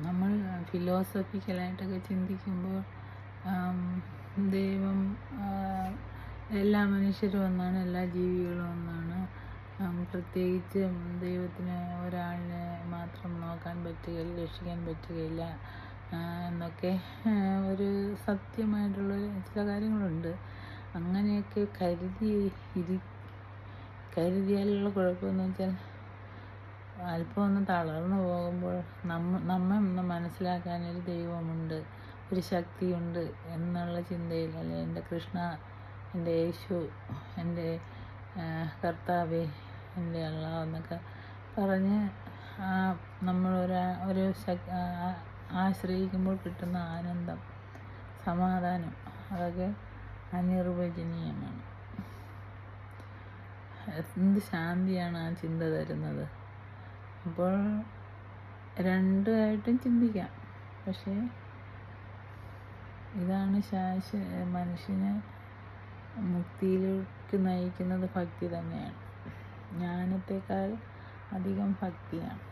നമ്മൾ ഫിലോസഫിക്കലായിട്ടൊക്കെ ചിന്തിക്കുമ്പോൾ ദൈവം എല്ലാ മനുഷ്യരും ഒന്നാണ് എല്ലാ ജീവികളും ഒന്നാണ്. പ്രത്യേകിച്ച് ദൈവത്തിന് ഒരാളിനെ മാത്രം നോക്കാൻ പറ്റുകയില്ല രക്ഷിക്കാൻ പറ്റുകയില്ല എന്നൊക്കെ ഒരു സത്യമായിട്ടുള്ള ചില കാര്യങ്ങളുണ്ട്. അങ്ങനെയൊക്കെ കരുതി ഇരി കരുതിയാലുള്ള കുഴപ്പമെന്ന് വെച്ചാൽ അല്പം ഒന്ന് തളർന്നു പോകുമ്പോൾ നമ്മ നമ്മെ ഒന്ന് മനസ്സിലാക്കാൻ ഒരു ദൈവമുണ്ട് ഒരു ശക്തിയുണ്ട് എന്നുള്ള ചിന്തയിൽ അല്ലെ എന്റെ കൃഷ്ണ എന്റെ യേശു എന്റെ കർത്താവ് എന്റെ അള്ള എന്നൊക്കെ പറഞ്ഞ് നമ്മൾ ഒരു ഒരു ആശ്രയിക്കുമ്പോൾ കിട്ടുന്ന ആനന്ദം സമാധാനം അതൊക്കെ അനിർവചനീയമാണ്. എന്ത് ശാന്തിയാണ് ആ ചിന്ത തരുന്നത്? അപ്പോൾ രണ്ടായിട്ടും ചിന്തിക്കാം. പക്ഷേ ഇതാണ് ശാശ മനുഷ്യനെ മുക്തിയിലേക്ക് നയിക്കുന്നത് ഭക്തി തന്നെയാണ്. ജ്ഞാനത്തെക്കാൾ അധികം ഭക്തിയാണ്.